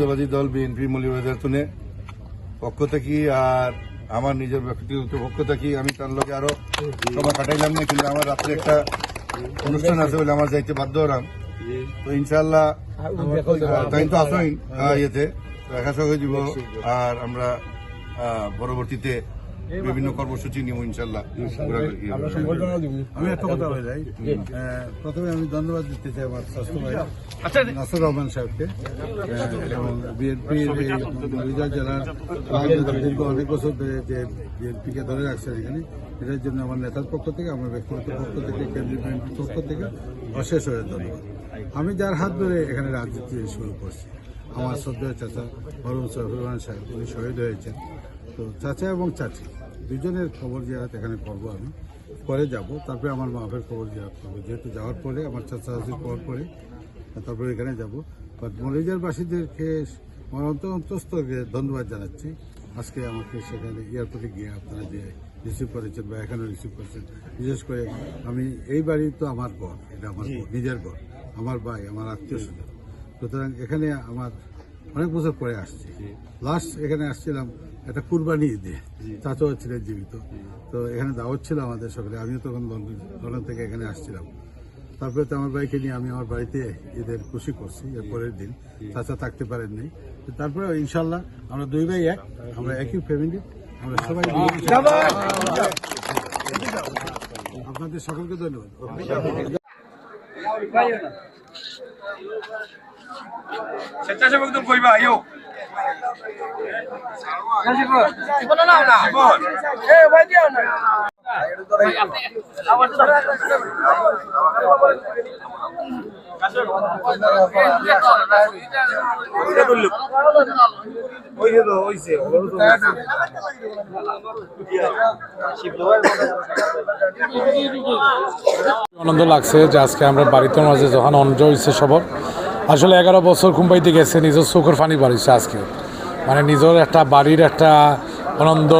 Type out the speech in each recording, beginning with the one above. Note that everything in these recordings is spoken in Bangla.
জাতীয়বাদী দল, বিএনপি তুনে পক্ষ থেকে আর আমার নিজের ব্যক্তিগত পক্ষ থেকে আমি তার লোকে আরও সময় কাটাইলাম না, কিন্তু আমার রাত্রে একটা অনুষ্ঠান আছে বলে আমার যাইতে বাধ্য হলাম। তো ইনশাল্লাহ তো আসোই ইয়েতে। দেখা সঙ্গে দিব আর আমরা পরবর্তীতে বিভিন্ন কর্মসূচি নিব ইনশাল্লাহ আমি একটা কথা বলে যাই প্রথমে আমি ধন্যবাদ দিতে চাই আমার স্বাস্থ্য ভাই নাসর রহমান সাহেবকে এবং বিএনপির এই মৌলভীবাজার জেলার দীর্ঘ অনেক বছর ধরে যে বিএনপিকে ধরে রাখছেন এখানে এটার জন্য আমার নেতার পক্ষ থেকে আমার ব্যক্তিগত পক্ষ থেকে কেন্দ্রীয় বিএনপির পক্ষ থেকে অশেষ হয়ে ধন্যবাদ। আমি যার হাত ধরে এখানে রাজনীতি শুরু করছি আমার শ্রদ্ধেয় চাচা রহমান সাহেব উনি শহীদ হয়েছেন। তো চাচা এবং চাচি দুজনের খবর জিয়ারত এখানে করব আমি। পরে যাব। তারপরে আমার মাফের খবর জিয়ারত করব। যেহেতু যাওয়ার পরে আমার চাচা খবর পরে তারপরে এখানে যাব। বাট মলিজারবাসীদেরকে আমার অন্তর অন্তস্থকে ধন্যবাদ জানাচ্ছি। আজকে আমাকে সেখানে এয়ারপোর্টে গিয়ে আপনারা যে রিসিভ করেছেন বা এখানে রিসিভ করেছেন বিশেষ করে আমি এই বাড়ি তো আমার ঘর এটা আমার নিজের ঘর আমার ভাই আমার আত্মীয় স্বজন। সুতরাং এখানে আমার অনেক বছর পরে আসছি। লাস্ট এখানে আসছিলাম একটা কুরবানি ঈদে। চাচাও ছিলেন জীবিত। তো এখানে দাওয়াত ছিল আমাদের সকলে। আমিও তখন লন্ডন থেকে এখানে আসছিলাম। তারপরে তো আমার ভাইকে নিয়ে আমি আমার বাড়িতে ঈদের খুশি করছি এর পরের দিন। চাচা থাকতে পারেননি। তারপরে ইনশাল্লাহ আমরা দুই ভাই এক। আমরা একই ফ্যামিলি আমরা সবাই মিলে- আপনাদের সকলকে ধন্যবাদ। স্বেচ্ছাসেবকদের কইবা আইও। আনন্দ লাগছে যে আজকে আমরা বাড়িতে মাঝে যখন অঞ্জ হয়েছে সবর। আসলে এগারো বছর কুম্পাইতে গেছে, নিজের চোখের পানি বাড়িছে আজকে। মানে নিজের একটা বাড়ির একটা আনন্দ,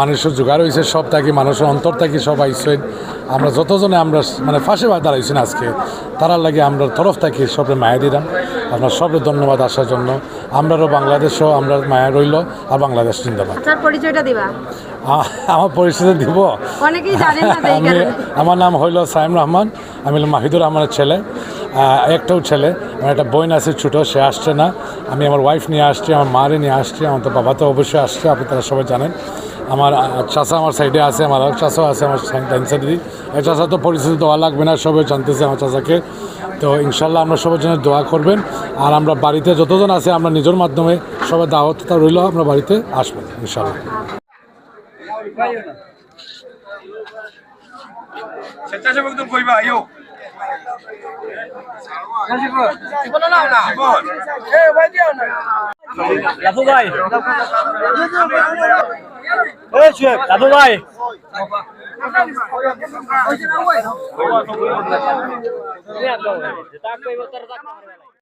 মানুষের জোগাড় হয়েছে সব থাকি, মানুষের অন্তর থাকি, সব আইসেন। আমরা যতজনে আমরা মানে ফাঁসে দাঁড়াইছেন আজকে, তারার লাগে আমরা তরফ থাকি, সবরে মায়া দিলাম। আপনার সবরে ধন্যবাদ আসার জন্য। আমরাও বাংলাদেশও আমরা মায়া রইল আর বাংলাদেশ জিন্দাবাদ। পরিচয়টা দিবা? আমার পরিস্থিতি দিব? আমি আমার নাম হইল সাইম রহমান আমি হলো মাহিদুর রহমানের ছেলে। একটাও ছেলে আমার একটা বোন আছে ছোটো সে আসছে না। আমি আমার ওয়াইফ নিয়ে আসছি আমার মারে নিয়ে আসছি আমার তো বাবা তো অবশ্যই আসছে আপনি তারা সবাই জানেন। আমার চাচা আমার সাইডে আছে আমার আর চাচাও আছে আমার ডাইন সাইডে এই চাচা তো পরিস্থিতি দেওয়া লাগবে না সবাই জানতেছে আমার চাচাকে। তো ইনশাল্লাহ আমরা সবার জন্য দোয়া করবেন। আর আমরা বাড়িতে যতজন আছে আমরা নিজের মাধ্যমে সবাই দাওয়াত রইল আমরা বাড়িতে আসব ইনশাল্লাহ। স্বেচ্ছাসেবকদের কইবা আইও। রাফু ভাই এই শুয়ে রাফু ভাই।